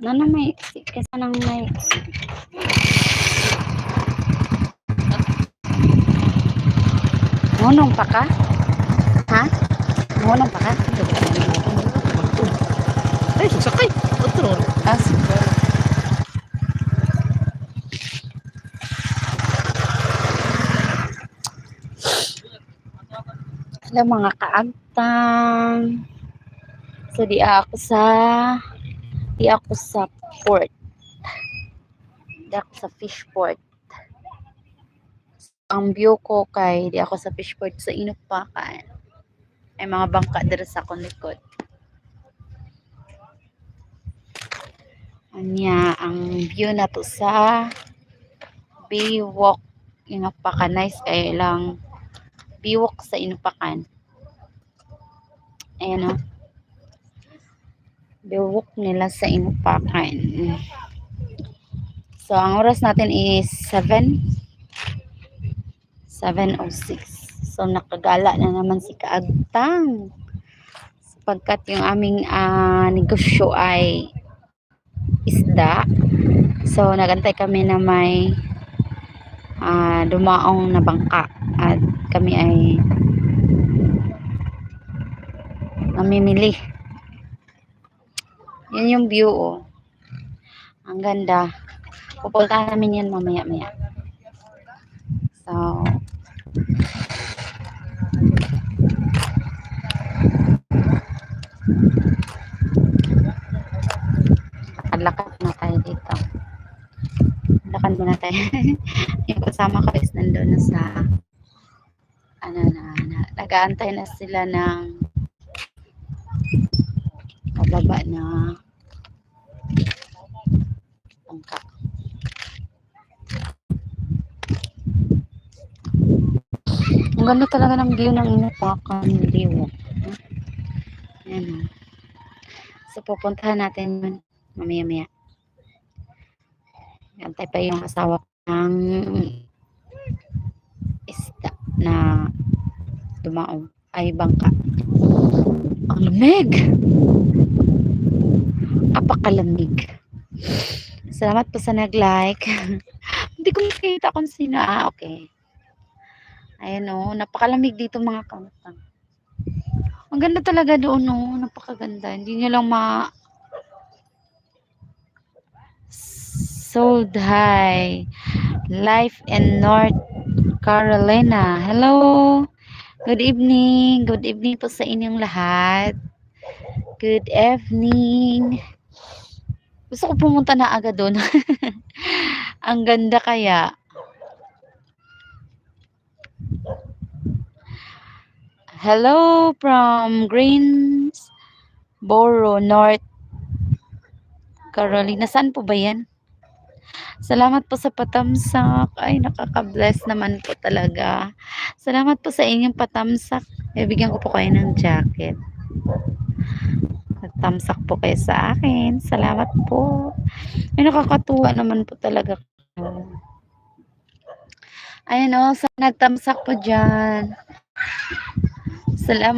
Nana may kesa nang may Ngunong pa ka? Ha? Ngunong pa ka? Ay, sakay. Otro. Siguro. Hello mga kaagtang. So di ako sa di ako sa port. Di ako sa fish port. Ang view ko kay di ako sa fish port sa Inupakan. Ay mga bangka dira sa akong. Anya ang view na to sa Baywalk Inupakan. Nice kayo lang Baywalk sa Inupakan. Ayan o. Baywalk nila sa Inupakan. So, ang oras natin is 7. 7.06. So, nakagala na naman si Kaagtang. Sapagkat yung aming ah, negosyo ay isda. So, nagantay kami na may ah, dumaong na bangka. At kami ay namimili. Yan yung view, oh. Ang ganda. Pupuntahan namin yan mamaya-maya. So, lakad na tayo dito. Lakad muna tayo. yung kasama ko is nandun na sa ano na, na nag-aantay na sila ng kababa na bangka. Ang ganda talaga ng view ng inupakan liwo. Ayan. So, pupuntahan natin yun mamaya-maya. Antay pa yung asawa ng isda na dumaong ay bangka. Ang lamig! Apakalamig. Salamat po sa nag-like. Hindi ko makita kung sino. Ah, okay. Ayan o, napakalamig dito mga kamatang. Ang ganda talaga doon o, napakaganda. Hindi nyo lang ma... Sold high. Life in North Carolina. Hello. Good evening. Good evening po sa inyong lahat. Good evening. Gusto ko pumunta na agad doon. Ang ganda kaya. Hello from Greensboro, North Carolina. Saan po ba yan? Salamat po sa patamsak. Ay, nakaka-bless naman po talaga. Salamat po sa inyong patamsak. Bibigyan ko po kayo ng jacket. Tamsak po kayo sa akin. Salamat po. Ay, nakakatuwa naman po talaga. Ayun o, sa nagtamsak po dyan. Salamat.